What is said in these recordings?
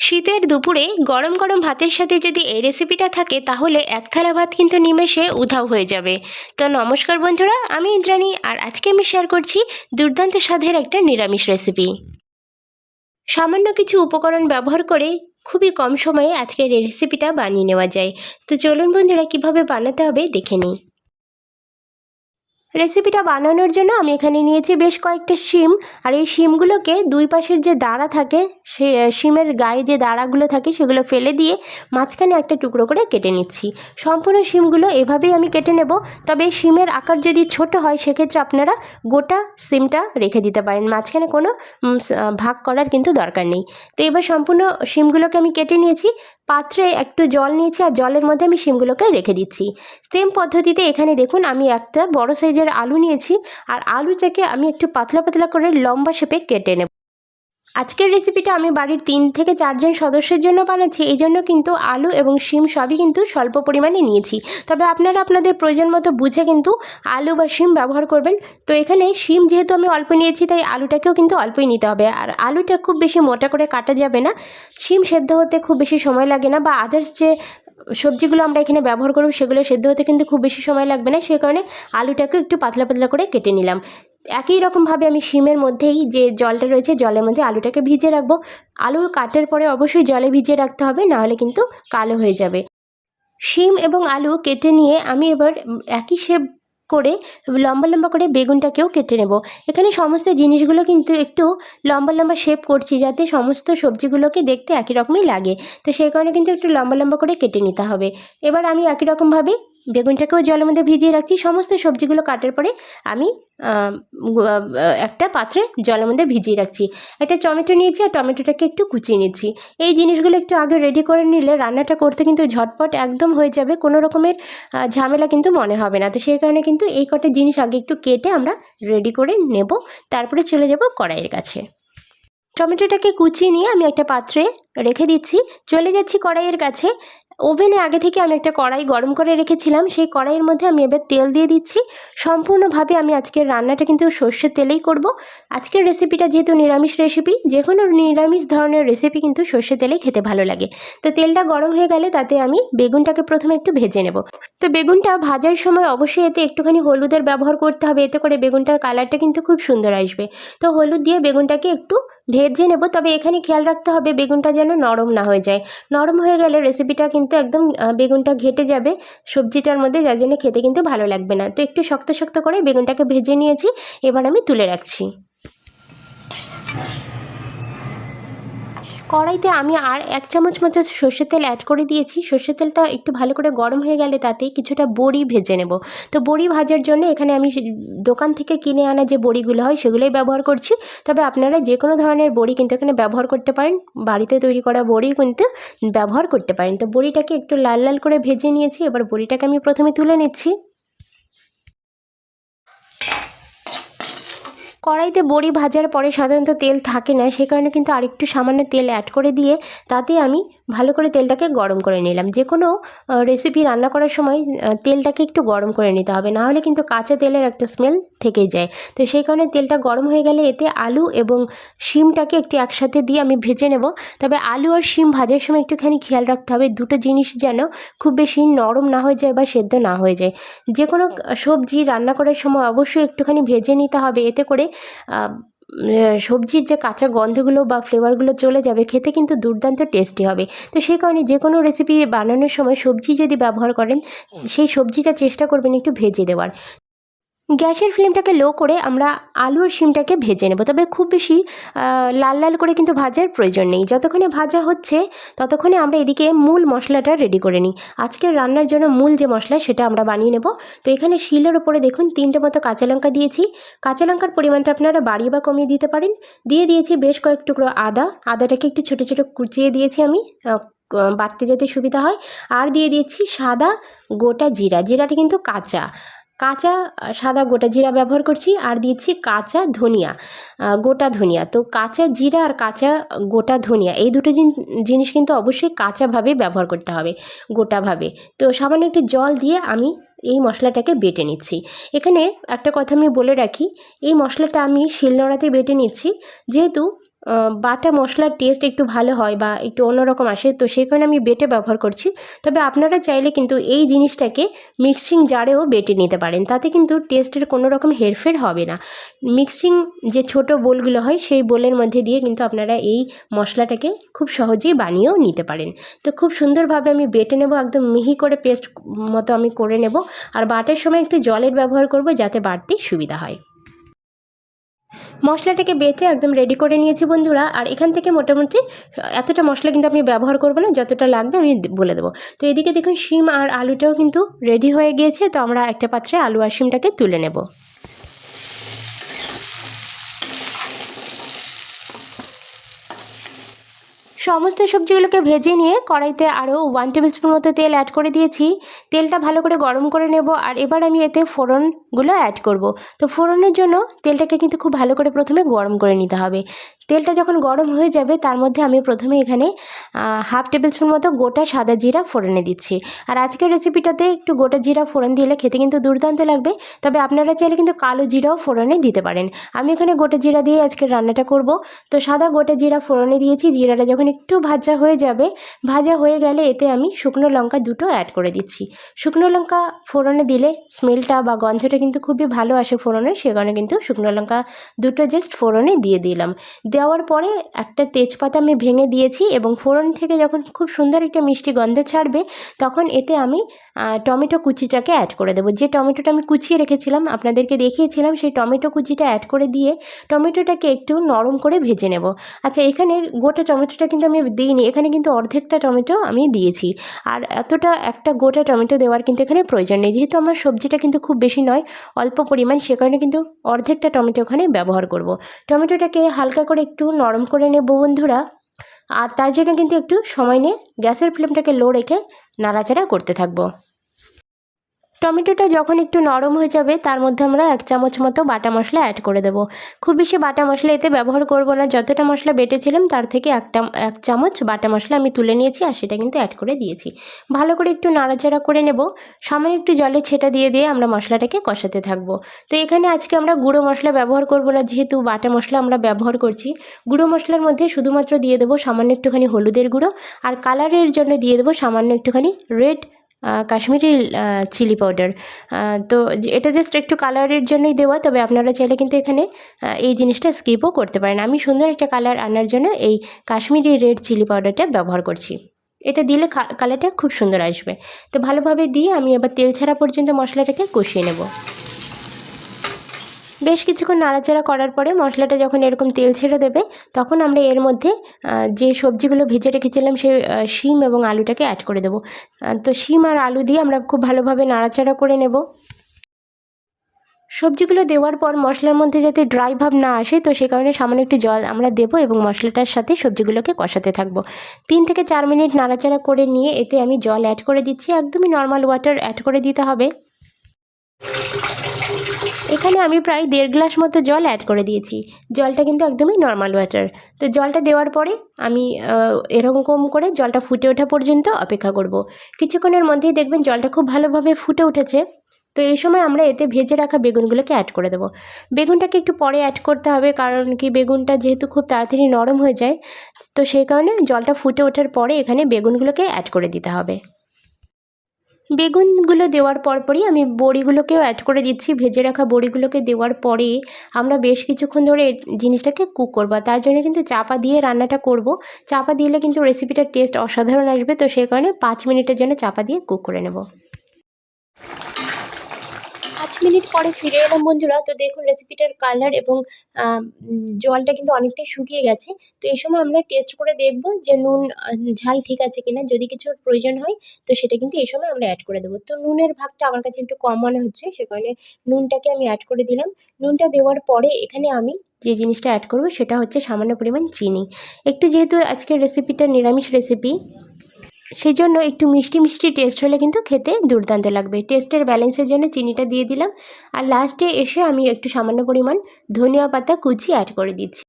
শীতের দুপুরে গরম গরম ভাতের সাথে যদি এই রেসিপিটা থাকে, তাহলে এক থালা ভাত কিন্তু নিমেষে উধাও হয়ে যাবে। তো নমস্কার বন্ধুরা, আমি ইন্দ্রাণী আর আজকে আমি শেয়ার করছি দুর্দান্ত স্বাদের একটা নিরামিষ রেসিপি সামান্য কিছু উপকরণ ব্যবহার করে খুবই কম সময়ে আজকের রেসিপিটা বানিয়ে নেওয়া যায়। তো চলুন বন্ধুরা, কীভাবে বানাতে হবে দেখে নিই। রেসিপিটা বানানোর জন্য আমি এখানে নিয়েছি বেশ কয়েকটা শিম। আর এই শিমগুলোকে দুই পাশের যে দাঁড়া থাকে, সে শিমের গায়ে যে দাঁড়াগুলো থাকে, সেগুলো ফেলে দিয়ে মাঝখানে একটা টুকরো করে কেটে নিচ্ছি। সম্পূর্ণ শিমগুলো এভাবেই আমি কেটে নেব। তবে শিমের আকার যদি ছোট হয়, সেক্ষেত্রে আপনারা গোটা সিমটা রেখে দিতে পারেন। মাঝখানে কোনো ভাগ করার কিন্তু দরকার নেই। তো এবার সম্পূর্ণ শিমগুলোকে আমি কেটে নিয়েছি। পাত্রে একটু জল নিয়েছি আর জলের মধ্যে আমি শিমগুলোকে রেখে দিচ্ছি। সেম পদ্ধতিতে এখানে দেখুন আমি একটা বড় সাইজের আলু নিয়েছি। আর আলুটাকে আমি একটু পাতলা পাতলা করে লম্বা শেপে কেটে নেব। আজকের রেসিপিটা আমি বাড়ির তিন থেকে চারজন সদস্যের জন্য বানাচ্ছি, এই জন্য কিন্তু আলু এবং শিম সবই কিন্তু স্বল্প পরিমাণে নিয়েছি। তবে আপনারা আপনাদের প্রয়োজন মতো বুঝে কিন্তু আলু বা শিম ব্যবহার করবেন। তো এখানে শিম যেহেতু আমি অল্প নিয়েছি, তাই আলুটাকেও কিন্তু অল্পই নিতে হবে। আর আলুটা খুব বেশি মোটা করে কাটা যাবে না। শিম সেদ্ধ হতে খুব বেশি সময় লাগে না বা আদার্স যে সবজিগুলো আমরা এখানে ব্যবহার করব, সেগুলো সেদ্ধ হতে কিন্তু খুব বেশি সময় লাগবে না। সেই কারণে আলুটাকে একটু পাতলা পাতলা করে কেটে নিলাম। একই রকমভাবে আমি শিমের মধ্যেই যে জলটা রয়েছে, জলের মধ্যে আলুটাকে ভিজিয়ে রাখব। আলু কাটার পরে অবশ্যই জলে ভিজিয়ে রাখতে হবে, নাহলে কিন্তু কালো হয়ে যাবে। শিম এবং আলু কেটে নিয়ে আমি এবার একই শেপ করে, লম্বা লম্বা করে বেগুনটাকেও কেটে নেব। এখানে সমস্ত জিনিসগুলো কিন্তু একটু লম্বা লম্বা শেপ করছি, যাতে সমস্ত সবজিগুলোকে দেখতে একই রকমই লাগে। তো সেই কারণে কিন্তু একটু লম্বা লম্বা করে কেটে নিতে হবে। এবার আমি একই রকমভাবে বেগুনটাকেও জলের মধ্যে ভিজিয়ে রাখছি। সমস্ত সবজিগুলো কাটার পরে আমি একটা পাত্রে জলের মধ্যে ভিজিয়ে রাখছি। একটা টমেটো নিয়েছি আর টমেটোটাকে একটু কুচিয়ে নিচ্ছি। এই জিনিসগুলো একটু আগে রেডি করে নিলে রান্নাটা করতে কিন্তু ঝটপট একদম হয়ে যাবে। কোনো রকমের ঝামেলা কিন্তু মনে হবে না। তো সেই কারণে কিন্তু এই কটা জিনিস আগে একটু কেটে আমরা রেডি করে নেব। তারপরে চলে যাব কড়াইয়ের কাছে। টমেটোটাকে কুচিয়ে নিয়ে আমি একটা পাত্রে রেখে দিচ্ছি। চলে যাচ্ছি কড়াইয়ের কাছে। ওভেনে আগে থেকে আমি একটা কড়াই গরম করে রেখেছিলাম, সেই কড়াইয়ের মধ্যে আমি এবার তেল দিয়ে দিচ্ছি। সম্পূর্ণভাবে আমি আজকের রান্নাটা কিন্তু সর্ষের তেলেই করব। আজকের রেসিপিটা যেহেতু নিরামিষ রেসিপি যে কোনো নিরামিষ ধরনের রেসিপি কিন্তু সর্ষের তেলেই খেতে ভালো লাগে। তো তেলটা গরম হয়ে গেলে তাতে আমি বেগুনটাকে প্রথমে একটু ভেজে নেব। তো বেগুনটা ভাজার সময় অবশ্যই এতে একটুখানি হলুদের ব্যবহার করতে হবে। এতে করে বেগুনটার কালারটা কিন্তু খুব সুন্দর আসবে। তো হলুদ দিয়ে বেগুনটাকে একটু ভেজে নেব। তবে এখানে খেয়াল রাখতে হবে বেগুনটা যেন নরম না হয়ে যায়। নরম হয়ে গেলে রেসিপিটা কিন্তু একদম বেগুনটা ঘেটে যাবে সবজিটার মধ্যে। যার জন্য খেতে কিন্তু ভালো লাগবে না। তো একটু শক্ত শক্ত করে বেগুনটাকে ভেজে নিয়েছি। এবার আমি তুলে রাখছি। কড়াইতে আমি আর এক চামচ মতো সর্ষের তেল অ্যাড করে দিয়েছি। সর্ষের তেলটা একটু ভালো করে গরম হয়ে গেলে তাতে কিছুটা বড়ি ভেজে নেব। তো বড়ি ভাজার জন্য এখানে আমি দোকান থেকে কিনে আনা যে বড়িগুলো হয় সেগুলোই ব্যবহার করছি। তবে আপনারা যে কোনো ধরনের বড়ি কিন্তু এখানে ব্যবহার করতে পারেন। বাড়িতে তৈরি করা বড়ি কিন্তু ব্যবহার করতে পারেন। তো বড়িটাকে একটু লাল লাল করে ভেজে নিয়েছি। এবার বড়িটাকে আমি প্রথমে তুলে নিচ্ছি। কড়াইতে বড়ি ভাজার পরে সাধারণত তেল থাকে না, সে কারণে কিন্তু আরেকটু সামান্য তেল অ্যাড করে দিয়ে তাতে আমি ভালো করে তেলটাকে গরম করে নিলাম। যে কোনো রেসিপি রান্না করার সময় তেলটাকে একটু গরম করে নিতে হবে, না হলে কিন্তু কাঁচা তেলের একটা স্মেল থেকেই যায়। তো সেই কারণে তেলটা গরম হয়ে গেলে এতে আলু এবং শিমটাকে একটু একসাথে দিয়ে আমি ভেজে নেব। তবে আলু আর শিম ভাজার সময় একটুখানি খেয়াল রাখতে হবে, দুটো জিনিস যেন খুব বেশি নরম না হয়ে যায় বা সেদ্ধ না হয়ে যায়। যে কোনো সবজি রান্না করার সময় অবশ্যই একটুখানি ভেজে নিতে হবে, এতে করে সবজির যে কাঁচা গন্ধগুলো বা ফ্লেভারগুলো চলে যাবে খেতে কিন্তু দুর্দান্ত টেস্টি হবে। তো সেই কারণে যে কোনো রেসিপি বানানোর সময় সবজি যদি ব্যবহার করেন সেই সবজিটা চেষ্টা করবেন একটু ভেজে দেওয়ার। গ্যাসের ফ্লেমটাকে লো করে আমরা আলু আর শিমটাকে ভেজে নেব। তবে খুব বেশি লাল লাল করে কিন্তু ভাজার প্রয়োজন নেই। যতক্ষণে ভাজা হচ্ছে, ততক্ষণে আমরা এদিকে মূল মশলাটা রেডি করে নিই। আজকের রান্নার জন্য মূল যে মশলা, সেটা আমরা বানিয়ে নেব। তো এখানে শিলের ওপরে দেখুন, তিনটে মতো কাঁচা লঙ্কা দিয়েছি। কাঁচা লঙ্কার পরিমাণটা আপনারা বাড়িয়ে বা কমিয়ে দিতে পারেন। দিয়ে দিয়েছি বেশ কয়েক টুকরো আদা। আদাটাকে একটু ছোটো ছোটো কুচিয়ে দিয়েছি আমি বাড়তে যেতে সুবিধা হয়। আর দিয়ে দিয়েছি সাদা গোটা জিরা। জিরাটা কিন্তু কাঁচা। কাঁচা সাদা গোটা জিরা ব্যবহার করছি আর দিয়েছি কাঁচা ধনিয়া গোটা ধনিয়া। তো কাঁচা জিরা আর কাঁচা গোটা ধনিয়া, এই দুটো জিনিস কিন্তু অবশ্যই কাঁচাভাবে ব্যবহার করতে হবে, গোটাভাবে। তো সামান্য একটু জল দিয়ে আমি এই মশলাটাকে বেটে নিচ্ছি। এখানে একটা কথা আমি বলে রাখি, এই মশলাটা আমি শিলনোড়াতে বেটে নিচ্ছি, যেহেতু বাটা মশলার টেস্ট একটু ভালো হয় বা একটু অন্যরকম আসে, তো সেই কারণে আমি বেটে ব্যবহার করছি। তবে আপনারা চাইলে কিন্তু এই জিনিসটাকে মিক্সিং জারেও বেটে নিতে পারেন, তাতে কিন্তু টেস্টের কোনো রকম হেরফের হবে না। মিক্সিং যে ছোট বোলগুলো হয়, সেই বোলের মধ্যে দিয়ে কিন্তু আপনারা এই মশলাটাকে খুব সহজেই বানিয়েও নিতে পারেন। তো খুব সুন্দরভাবে আমি বেটে নেব, একদম মিহি করে পেস্ট মতো আমি করে নেব। আর বাটার সময় একটু জলের ব্যবহার করব, যাতে বাড়তে সুবিধা হয়। মশলাটাকে বেঁচে একদম রেডি করে নিয়েছি বন্ধুরা। আর এখান থেকে মোটামুটি, এতটা মশলা কিন্তু আমি ব্যবহার করব না, যতটা লাগবে আমি বলে দেবো। তো এদিকে দেখুন, শিম আর আলুটাও কিন্তু রেডি হয়ে গিয়েছে। তো আমরা একটা পাত্রে আলু আর শিমটাকে তুলে নেব। সমস্ত সবজিগুলোকে ভেজে নিয়ে কড়াইতে আরও ওয়ান টেবিল স্পুন মতো তেল অ্যাড করে দিয়েছি। তেলটা ভালো করে গরম করে নেব আর এবার আমি এতে ফোড়নগুলো অ্যাড করব। তো ফোড়নের জন্য তেলটাকে কিন্তু খুব ভালো করে প্রথমে গরম করে নিতে হবে। তেলটা যখন গরম হয়ে যাবে, তার মধ্যে আমি প্রথমে এখানে হাফ টেবিল স্পুন মতো গোটা সাদা জিরা ফোড়নে দিচ্ছি। আর আজকের রেসিপিটাতে একটু গোটা জিরা ফোড়ন দিলে খেতে কিন্তু দুর্দান্ত লাগবে। তবে আপনারা চাইলে কিন্তু কালো জিরাও ফোড়নে দিতে পারেন। আমি এখানে গোটা জিরা দিয়ে আজকের রান্নাটা করব। তো সাদা গোটা জিরা ফোড়নে দিয়েছি। জিরাটা যখন একটু ভাজা হয়ে যাবে, ভাজা হয়ে গেলে এতে আমি শুকনো লঙ্কা দুটো অ্যাড করে দিচ্ছি। শুকনো লঙ্কা ফোড়নে দিলে স্মেলটা বা গন্ধটা কিন্তু খুবই ভালো আসে ফোড়নে সে কারণে কিন্তু শুকনো লঙ্কা দুটো জাস্ট ফোড়নে দিয়ে দিলাম। দেওয়ার পরে একটা তেজপাতা আমি ভেঙে দিয়েছি এবং ফোড়ন থেকে যখন খুব সুন্দর একটা মিষ্টি গন্ধ ছাড়বে, তখন এতে আমি টমেটো কুচিটাকে অ্যাড করে দেবো। যে টমেটোটা আমি কুচিয়ে রেখেছিলাম, আপনাদেরকে দেখিয়েছিলাম, সেই টমেটো কুচিটা অ্যাড করে দিয়ে টমেটোটাকে একটু নরম করে ভেজে নেব। আচ্ছা এখানে গোটা টমেটোটা কিন্তু আমি দিইনি, এখানে কিন্তু অর্ধেকটা টমেটো আমি দিয়েছি। আর এতটা একটা গোটা টমেটো দেওয়ার কিন্তু এখানে প্রয়োজন নেই। যেহেতু আমার সবজিটা কিন্তু খুব বেশি নয়, অল্প পরিমাণ, সে কারণে কিন্তু অর্ধেকটা টমেটো ওখানে ব্যবহার করব। টমেটোটাকে হালকা করে একটু নরম করে নেব বন্ধুরা। আর তার জন্য কিন্তু একটু সময় নিয়ে গ্যাসের ফ্লেমটাকে লো রেখে নাড়াচাড়া করতে থাকব। টমেটোটা যখন একটু নরম হয়ে যাবে, তার মধ্যে আমরা এক চামচ মতো বাটা মশলা অ্যাড করে দেবো। খুব বেশি বাটা মশলা এতে ব্যবহার করব না। যতটা মশলা বেটেছিলাম, তার থেকে একটা, এক চামচ বাটা মশলা আমি তুলে নিয়েছি আর সেটা কিন্তু অ্যাড করে দিয়েছি। ভালো করে একটু নাড়াচাড়া করে নেব। সামান্য একটু জলে ছেটা দিয়ে দিয়ে আমরা মশলাটাকে কষাতে থাকব। তো এখানে আজকে আমরা গুঁড়ো মশলা ব্যবহার করব না, যেহেতু বাটা মশলা আমরা ব্যবহার করছি। গুঁড়ো মশলার মধ্যে শুধুমাত্র দিয়ে দেবো সামান্য একটুখানি হলুদের গুঁড়ো আর কালারের জন্য দিয়ে দেবো সামান্য একটুখানি রেড কাশ্মীরি চিলি পাউডার তো এটা জাস্ট একটু কালারের জন্যই দেওয়া, তবে আপনারা চাইলে কিন্তু এখানে এই জিনিসটা স্কিপও করতে পারেন। আমি সুন্দর একটা কালার আনার জন্য এই কাশ্মীরি রেড চিলি পাউডারটা ব্যবহার করছি। এটা দিলে কালারটা খুব সুন্দর আসবে। তো ভালোভাবে দিয়ে আমি এবার তেল ছাড়া পর্যন্ত মশলাটাকে কষিয়ে নেব। বেশ কিছুক্ষণ নাড়াচাড়া করার পরে মশলাটা যখন এরকম তেল ছেড়ে দেবে তখন আমরা এর মধ্যে যে সবজিগুলো ভেজে রেখেছিলাম আহ, শিম এবং আলুটাকে অ্যাড করে দেবো। তো শিম আর আলু দিয়ে আমরা খুব ভালোভাবে নাড়াচাড়া করে নেব। সবজিগুলো দেওয়ার পর মশলার মধ্যে যাতে ড্রাই ভাব না আসে তো সে কারণে সামান্য একটু জল আমরা দেবো এবং মশলাটার সাথে সবজিগুলোকে কষাতে থাকব। তিন থেকে চার মিনিট নাড়াচাড়া করে নিয়ে এতে আমি জল অ্যাড করে দিচ্ছি। একদমই নর্মাল ওয়াটার অ্যাড করে দিতে হবে। এখানে আমি প্রায় দেড় গ্লাস মতো জল অ্যাড করে দিয়েছি। জলটা কিন্তু একদমই নর্মাল ওয়াটার তো জলটা দেওয়ার পরে আমি এরকম করে জলটা ফুটে ওঠা পর্যন্ত অপেক্ষা করব। কিছুক্ষণের মধ্যেই দেখবেন জলটা খুব ভালোভাবে ফুটে উঠেছে। তো এই সময় আমরা এতে ভেজে রাখা বেগুনগুলোকে অ্যাড করে দেবো। বেগুনটাকে একটু পরে অ্যাড করতে হবে কারণ কি বেগুনটা যেহেতু খুব তাড়াতাড়ি নরম হয়ে যায়, তো সেই কারণে জলটা ফুটে ওঠার পরে এখানে বেগুনগুলোকে অ্যাড করে দিতে হবে। বেগুনগুলো দেওয়ার পরপরই আমি বড়িগুলোকেও অ্যাড করে দিচ্ছি। ভেজে রাখা বড়িগুলোকে দেওয়ার পরে আমরা বেশ কিছুক্ষণ ধরে জিনিসটাকে কুক করব। তার জন্য কিন্তু চাপা দিয়ে রান্নাটা করব। চাপা দিলে কিন্তু রেসিপিটার টেস্ট অসাধারণ আসবে। তো সেই কারণে পাঁচ মিনিটের জন্য চাপা দিয়ে কুক করে নেব। মিনিট পরে ফিরে এলাম বন্ধুরা। তো দেখুন রেসিপিটার কালার এবং জলটা কিন্তু অনেকটাই শুকিয়ে গেছে। তো এই সময় আমরা টেস্ট করে দেখব যে নুন ঝাল ঠিক আছে কিনা। যদি কিছুর প্রয়োজন হয়, তো সেটা কিন্তু এই সময় আমরা অ্যাড করে দেবো। তো নুনের ভাগটা আমার কাছে একটু কম মনে হচ্ছে, সে কারণে নুনটাকে আমি অ্যাড করে দিলাম। নুনটা দেওয়ার পরে এখানে আমি যে জিনিসটা অ্যাড করব, সেটা হচ্ছে সামান্য পরিমাণ চিনি। একটু যেহেতু আজকের রেসিপিটা নিরামিষ রেসিপি সেই জন্য একটু মিষ্টি মিষ্টি টেস্ট হলে কিন্তু খেতে দুর্দান্ত লাগবে। টেস্টের ব্যালেন্সের জন্য চিনিটা দিয়ে দিলাম। আর লাস্টে এসে আমি একটু সামান্য পরিমাণ ধনিয়া পাতা কুচি অ্যাড করে দিচ্ছি।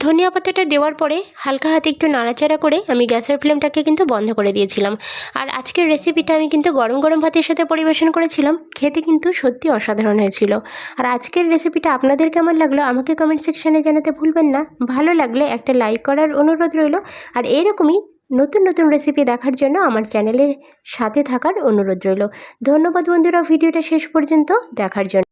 ধনিয়া পাতাটা দেওয়ার পরে হালকা হাতে একটু নাড়াচাড়া করে আমি গ্যাসের ফ্লেমটাকে কিন্তু বন্ধ করে দিয়েছিলাম। আর আজকের রেসিপিটা আমি কিন্তু গরম গরম ভাতের সাথে পরিবেশন করেছিলাম। খেতে কিন্তু সত্যি অসাধারণ হয়েছিল। আর আজকের রেসিপিটা আপনাদের কেমন লাগল আমাকে কমেন্ট সেকশানে জানাতে ভুলবেন না। ভালো লাগলে একটা লাইক করার অনুরোধ রইল। আর এরকমই নতুন নতুন রেসিপি দেখার জন্য আমার চ্যানেলে সাথে থাকার অনুরোধ রইল। ধন্যবাদ বন্ধুরা, ভিডিওটা শেষ পর্যন্ত দেখার জন্য।